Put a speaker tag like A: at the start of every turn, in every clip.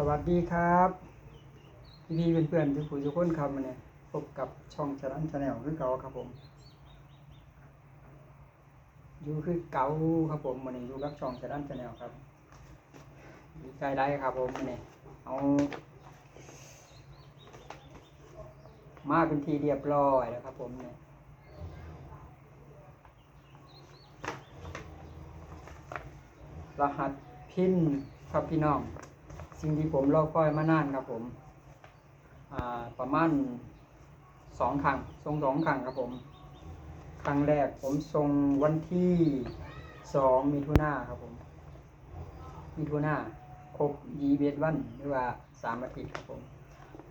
A: สวัสดีครับพี่พี่ๆเพื่อนๆทุกผู้ทุกคนครับวันนี้พบกับช่องชารันชาแนลคือเก่าครับผมอยู่คือเก่าครับผมวันนี้อยู่กับช่องชารันชาแนลครับดีใจได้ครับผมวันนี้เอามาเป็นทีเรียบร้อยแล้วครับผมเนี่ยรหัสพินครับพี่น้อง สิ่งที่ผมรอคอยมานานครับผมประมาณสองครั้งส่งสองครั้งครับผม ครั้งแรกผมส่งวันที่สองมิถุนาครับผม มิถุนาครบยีเบดวันหรือว่าสามอาทิตย์ครับผม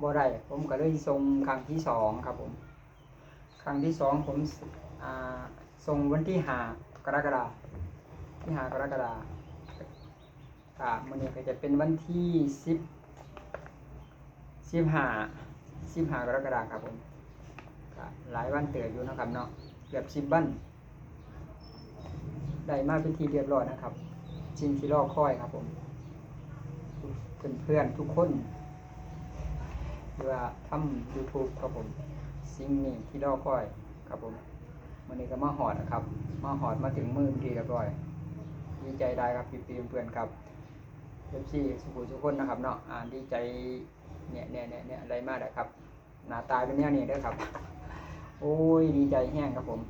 A: บ่ได้ผมก็เลยส่งครั้งที่สองครับผม ครั้งที่สองผมอ่าส่งวันที่ห้ากรกฎาที่ห้ากรกฎา คมอ่ามันนี้ก็จะเป็นวันที่สิบสิบห้าสิบห้ากรกฎาคมครับผมก็หลายวันเติบอยู่นะครับเนาะเกือบสิบวันได้มาเป็นทีเรียบร้อยนะครับสิงที่รอคอยครับผมเพื่อนเพื่อนๆทุกคนหรือว่าทำ YouTube ครับผมสิ่งนี้ที่รอคอยครับผมวันนี้ก็มาหอดนะครับ มาหอดมาถึงมือเป็นทีเรียบร้อยดีใจได้ครับพี่เพื่อนครับ อฟซีสุขุมทุกคนนะครับเนาะอ่าดีใจเนี่ยเนี่ยเนี่ยเนี่ยอะไรมากเลยครับ หน้าตาเป็นแนวนี้เด้ครับ โอ้ยดีใจแห้งครับผม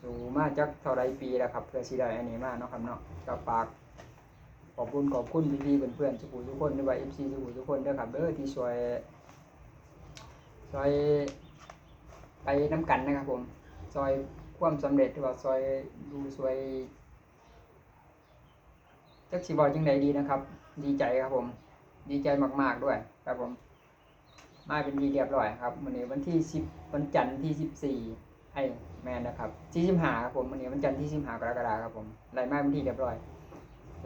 A: สู่มาจักเท่าไรปีแล้วครับ เพื่อสิได้อันนี้มากเนาะครับเนาะกับปากขอบคุณขอบคุณพี่ๆเพื่อนๆสุขุทุกคนด้วยว่าเอฟซีสุขุทุกคนด้อครับเด้อที่ช่วยช่วยไปน้ำกันนะครับผมช่วยความสำเร็จหรือว่าช่วยดูช่วย จักสิบอกจังใดดีนะครับ ดีใจครับผม ดีใจมาก ๆด้วยครับผม มาเป็นทีเรียบร้อยครับวันนี้วันที่สิบวันจันทร์ที่สิบสี่ไอแมนนะครับที่สิบหาครับผมวันนี้วันจันทร์ที่สิบหากรกฎาคมครับผมไล่มาเป็นที่เรียบร้อย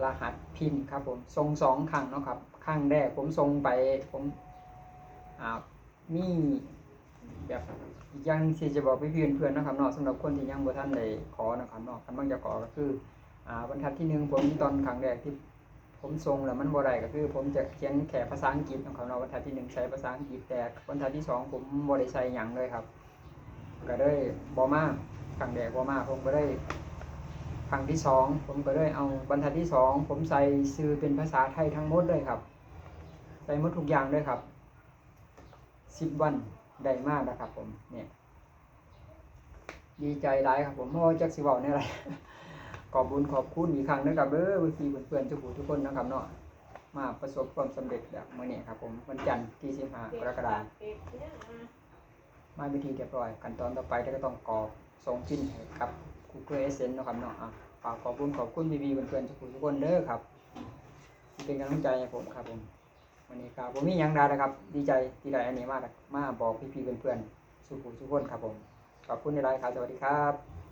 A: รหัสพินครับผมส่งสองครั้งเนาะครับครั้งแรกผมส่งไปผมอ่ามีแบบย่างที่จะบอกพี่ๆเพื่อนนะครับเนาะสำหรับคนที่ยังบ่ท่านได้ขอนะครับเนาะคันบางจะขอก็คือ อ่าบรรทัดที่หนึ่งผมตอนครั้งแรกที่ผมทรงแล้วมันบ่ได้ก็คือ ผมจะเขียนแค่ภาษาอังกฤษของเขาเนาะบรรทัดที่หนึ่งใช้ภาษาอังกฤษแต่บรรทัดที่สองผมบ่ได้ใช้หยังเลยครับ ก็ได้บ่มาครั้งแรกบ่มาผมก็ได้ครั้งที่สองผมก็ได้เอาบรรทัดที่สองผมใส่ซื้อเป็นภาษาไทยทั้งหมดเลยครับ ใส่หมดทุกอย่างเลยครับสิบวันได้มากนะครับ ผมเนี่ยดีใจหลายครับ ผมเพราะว่าจักสิเว้าในอะไร ขอบคุญขอบคุณอีกครั้งนะครับเด้อวิธีเพื่อนๆทุกผู้ทุกคนนะครับเนาะมาประสบความสำเร็จแบบเมื่อนี้ครับผมวันจันทร์ที่15กรกฎาคมมาวิธีเรียบร้อยขั้นตอนต่อไปเราก็ต้องกรอกส่งชิ้นครับ Google Essence นะครับเนาะอะฝากขอบคุณขอบคุณพี่ๆเพื่อนๆทุกผู้ทุกคนเด้อครับที่เป็นกำลังใจให้ผมครับผมวันนี้ครับผมมียังด้นะครับ ดีใจที่ได้อันนี้มากมาบอกพี่ๆเพื่อนๆทุกผู้ทุกคนครับผมขอบคุณในไลน์ครับสวัสดีครับ